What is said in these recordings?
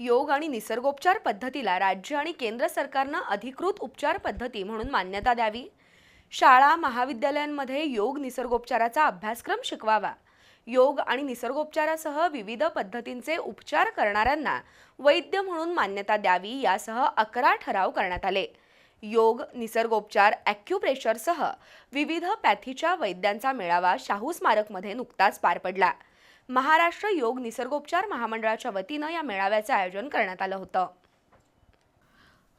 योग आणि निसर्गोपचार पद्धतीला राज्य आणि केंद्र सरकारनं अधिकृत उपचार पद्धती म्हणून मान्यता द्यावी. शाळा महाविद्यालयांमध्ये योग निसर्गोपचाराचा अभ्यासक्रम शिकवावा. योग आणि निसर्गोपचारासह विविध पद्धतींचे उपचार करणाऱ्यांना वैद्य म्हणून मान्यता द्यावी यासह अकरा ठराव करण्यात आले. योग निसर्गोपचार ॲक्युप्रेशरसह विविध पॅथीच्या वैद्यांचा मेळावा शाहू स्मारकमध्ये नुकताच पार पडला. महाराष्ट्र योग निसर्गोपचार महामंडळाच्या वतीनं या मेळाव्याचं आयोजन करण्यात आलं होतं.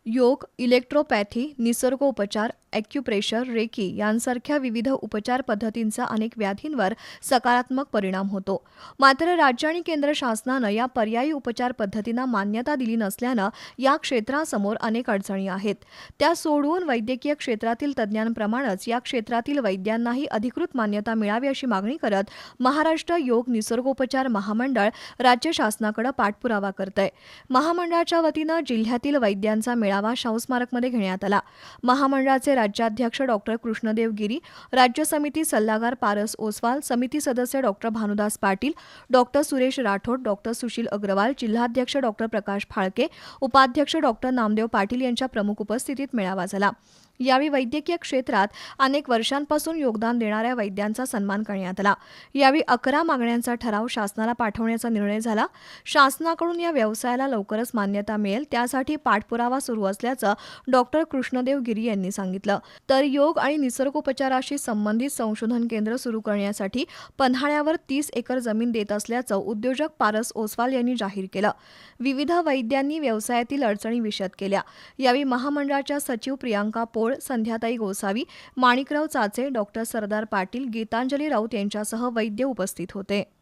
योग इलेक्ट्रोपॅथी निसर्गोपचार ॲक्युप्रेशर रेकी यांसारख्या विविध उपचार पद्धतींचा अनेक व्याधींवर सकारात्मक परिणाम होतो. मात्र राज्य आणि केंद्र शासनानं या पर्यायी उपचार पद्धतींना मान्यता दिली नसल्यानं या क्षेत्रासमोर अनेक अडचणी आहेत. त्या सोडवून वैद्यकीय क्षेत्रातील तज्ज्ञांप्रमाणेच या क्षेत्रातील वैद्यांनाही अधिकृत मान्यता मिळावी अशी मागणी करत महाराष्ट्र योग निसर्गोपचार महामंडळ राज्य शासनाकडे पाठपुरावा करतंय. महामंडळाच्या वतीनं जिल्ह्यातील वैद्यांचा मेळावा शाहू स्मारकमध्ये घेण्यात आला. महामंडळाचे राज्याध्यक्ष डॉक्टर कृष्णदेव गिरी राज्य समिती सल्लागार पारस ओसवाल समिती सदस्य doctor Bhanudas Patil doctor Suresh Rathod doctor Sushil Agarwal जिल्हाध्यक्ष डॉक्टर प्रकाश फाळके उपाध्यक्ष डॉक्टर नामदेव पाटील यांच्या प्रमुख उपस्थितीत मेळावा झाला. यावेळी वैद्यकीय क्षेत्रात अनेक वर्षांपासून योगदान देणाऱ्या वैद्यांचा सन्मान करण्यात आला. यावेळी अकरा मागण्यांचा ठराव शासनाला पाठवण्याचा निर्णय झाला. शासनाकडून या व्यवसायाला लवकरच मान्यता मिळेल त्यासाठी पाठपुरावा सुरू असल्याचं डॉक्टर कृष्णदेव गिरी यांनी सांगितलं. तर योग आणि निसर्गोपचाराशी संबंधित संशोधन केंद्र सुरू करण्यासाठी पन्हाळ्यावर तीस एकर जमीन देत असल्याचं उद्योजक पारस ओसवाल यांनी जाहीर केलं. विविध वैद्यांनी व्यवसायातील अडचणी विषद केल्या. यावेळी महामंडळाच्या सचिव प्रियांका पोळ संध्याताई गोसावी माणिकराव चाचे डॉक्टर सरदार पाटील गीतांजली राऊत यांच्यासह वैद्य उपस्थित होते.